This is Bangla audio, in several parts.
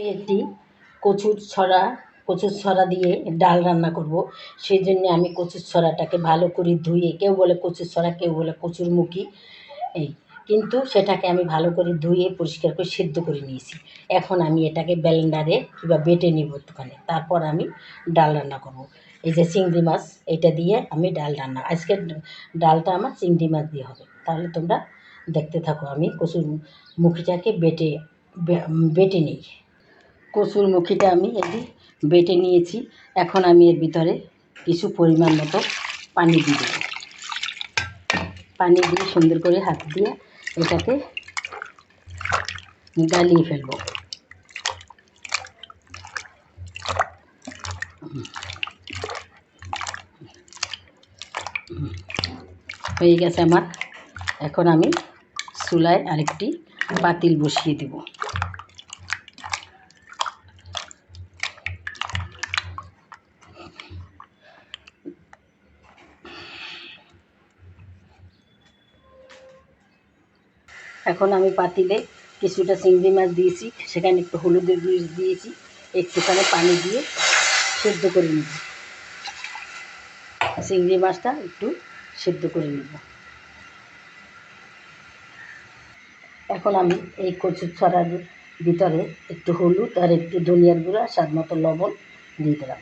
আমি একটি কচুর ছড়া কচুর ছড়া দিয়ে ডাল রান্না করব। সেই জন্য আমি কচুর ছড়াটাকে ভালো করে ধুয়ে, কেউ বলে কচুর ছড়া, কেউ বলে কচুর মুখি, এই কিন্তু সেটাকে আমি ভালো করে ধুয়ে, পরিষ্কার করে সেদ্ধ করে নিয়েছি। এখন আমি এটাকে ব্লেন্ডারে কিংবা বেটে নিব একটুখানি। তারপর আমি ডাল রান্না করব। এই যে চিংড়ি মাছ, এটা দিয়ে আমি ডাল রান্না, আজকে ডালটা আমার চিংড়ি মাছ দিয়ে হবে। তাহলে তোমরা দেখতে থাকো, আমি কচুর মুখিটাকে বেটে বেটে নিই। কচুর মুখিটা আমি এটি বেটে নিয়েছি। এখন আমি এর ভিতরে কিছু পরিমাণ মতো পানি দিয়ে দেবো। পানি দিয়ে সুন্দর করে হাত দিয়ে এটাকে গালিয়ে ফেলব। হয়ে গেছে আমার। এখন আমি চুলায় আরেকটি পাতিল বসিয়ে দেবো। এখন আমি পাতিলে কিছুটা চিংড়ি মাছ দিয়েছি, সেখানে একটু হলুদের গুঁড়ো দিয়েছি, একটুখানি পানি দিয়ে সেদ্ধ করে নিব। চিংড়ি মাছটা একটু সেদ্ধ করে নিব। এখন আমি এই কচুর ছড়ার ভিতরে একটু হলুদ আর একটু ধনিয়ার গুঁড়া, স্বাদ মতো লবণ দিয়ে দিলাম।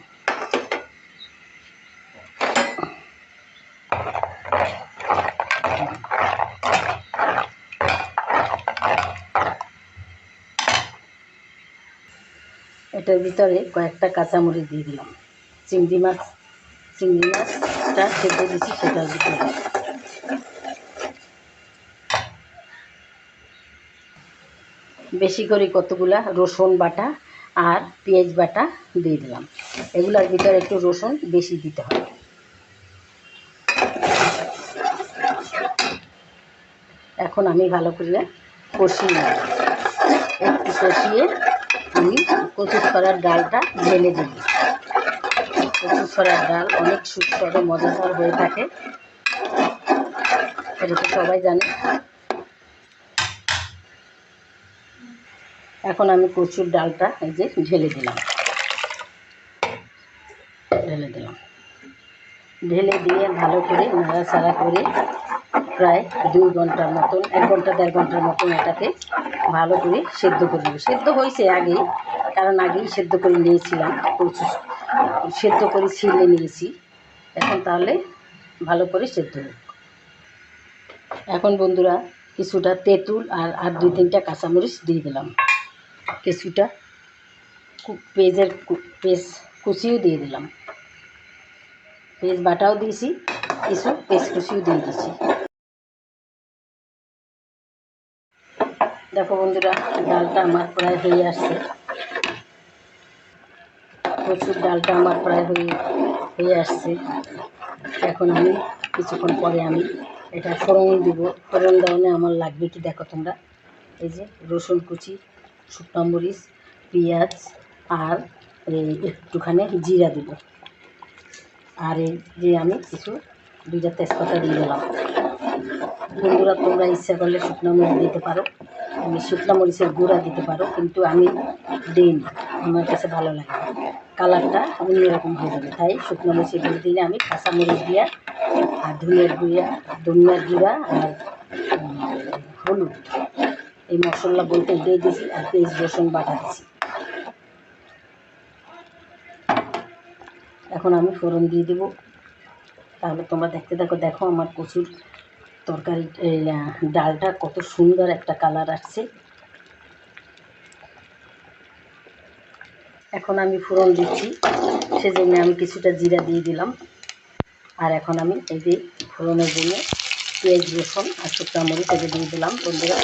এটার ভিতরে কয়েকটা কাঁচামরিচ দিয়ে দিলাম। চিংড়ি মাছ, চিংড়ি মাছটা সেদ্ধ দিচ্ছি সেটার ভিতরে বেশি করে কতগুলা রসুন বাটা আর পেঁয়াজ বাটা দিয়ে দিলাম। এগুলোর ভিতরে একটু রসুন বেশি দিতে হবে। এখন আমি ভালো করে কষিয়ে একটু কষিয়ে আমি কচুর ছড়ার ডালটা ঢেলে দেব কচুর ছড়ার ডাল অনেক সুস্বাদু, মজাদার হয়ে থাকে। এটা তো সবাই জানে। এখন আমি কচুর ডালটা এই যে ঢেলে দিলাম। ঢেলে দিলাম। ঢেলে দিয়ে ভালো করে নাড়াচাড়া করে প্রায় দুই ঘণ্টার মতন, এক ঘণ্টা, দেড় ঘণ্টার মতন এটাকে ভালো করে সেদ্ধ করে নেব। সেদ্ধ হয়েছে আগেই, কারণ আগেই সেদ্ধ করে নিয়েছিলাম কচু সেদ্ধ করে ছিলে নিয়েছি। এখন তাহলে ভালো করে সেদ্ধ হোক এখন বন্ধুরা, কিছুটা তেঁতুল আর আর দুই তিনটা কাঁচামরিচ দিয়ে দিলাম। কিছুটা পেঁয়াজের পেঁয়াজ কুচিও দিয়ে দিলাম। পেঁয়াজ বাটাও দিয়েছি, কিছু পেঁয়াজ কুচিও দিয়ে দিয়েছি। দেখো বন্ধুরা, ডালটা আমার প্রায় হয়ে আসছে। প্রচুর ডালটা আমার প্রায় হয়ে হয়ে আসছে। এখন আমি, কিছুক্ষণ পরে আমি এটা ফোড়ন দিব। ফোড়ন দেওয়ানে আমার লাগবে কি দেখো তোমরা? এই যে রসুন কুচি, শুকনো মরিচ, পেঁয়াজ আর এই একটুখানি জিরা দিব। আর এই যে আমি কিছু, দুইটা তেজপাতা দিয়ে দিলাম। বন্ধুরা, তোমরা ইচ্ছা করলে শুকনো মরিচ দিতে পারো। আমি শুকনো মরিচের গুঁড়া দিতে পারো, কিন্তু আমি দিই না আমার কাছে ভালো লাগে কালারটা অন্যরকম হয়ে যাবে। তাই শুকনো মরিচের গুঁড়ো দিলে আমি কাঁচা মরিচ দিয়া আর ধনিয়ার গুঁড়া ধনিয়ার গুঁড়া আর হলুদ এই মশলা বলতে দিয়ে দিয়েছি আর পেঁয়াজ, রসুন বাটা দিয়েছি। এখন আমি ফোড়ন দিয়ে দেবো। তাহলে তোমরা দেখতে দেখো দেখো আমার কচুর তরকারি ডালটা কত সুন্দর একটা কালার আসছে। এখন আমি ফোড়ন দিচ্ছি, সেজন্য আমি কিছুটা জিরা দিয়ে দিলাম। আর এখন আমি এই যে ফোড়নের জন্য পেঁয়াজ, রসুন আর শুকনো মরিচ দিয়ে দিলাম, বন্ধুরা।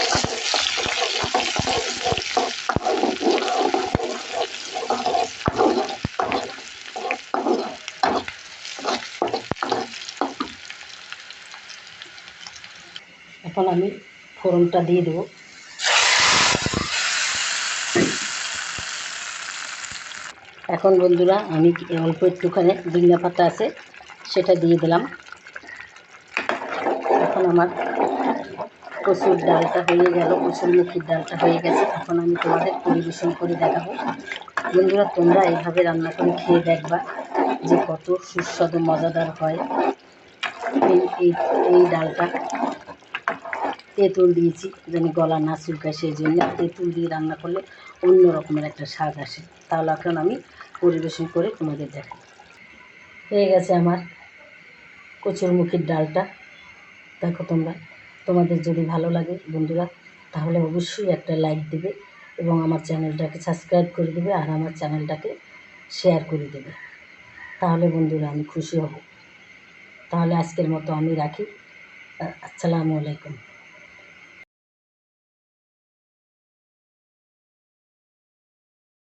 এখন আমি ফোড়নটা দিয়ে দেবো। এখন বন্ধুরা, আমি অল্প একটুখানি ধনিয়া পাতা আছে, সেটা দিয়ে দিলাম। এখন আমার কচুর ডালটা হয়ে গেল, কচুর মুখির ডালটা হয়ে গেছে। এখন আমি তোমাদের পরিবেশন করে দেখাবো। বন্ধুরা, তোমরা এইভাবে রান্না করে খেয়ে দেখবা যে কত সুস্বাদু, মজাদার হয় এই এই ডালটা। তেঁতুল দিয়েছি যেন গলা না চুলকায় সেই জন্য তেঁতুল দিয়ে রান্না করলে অন্য রকমের একটা স্বাদ আসে। তাহলে এখন আমি পরিবেশন করে তোমাদের দেখাই। হয়ে গেছে আমার কচুরমুখির ডালটা। দেখো তোমরা, তোমাদের যদি ভালো লাগে বন্ধুরা, তাহলে অবশ্যই একটা লাইক দেবে এবং আমার চ্যানেলটাকে সাবস্ক্রাইব করে দেবে আর আমার চ্যানেলটাকে শেয়ার করে দেবে। তাহলে বন্ধুরা আমি খুশি হব। তাহলে আজকের মতো আমি রাখি। আসসালামু আলাইকুম।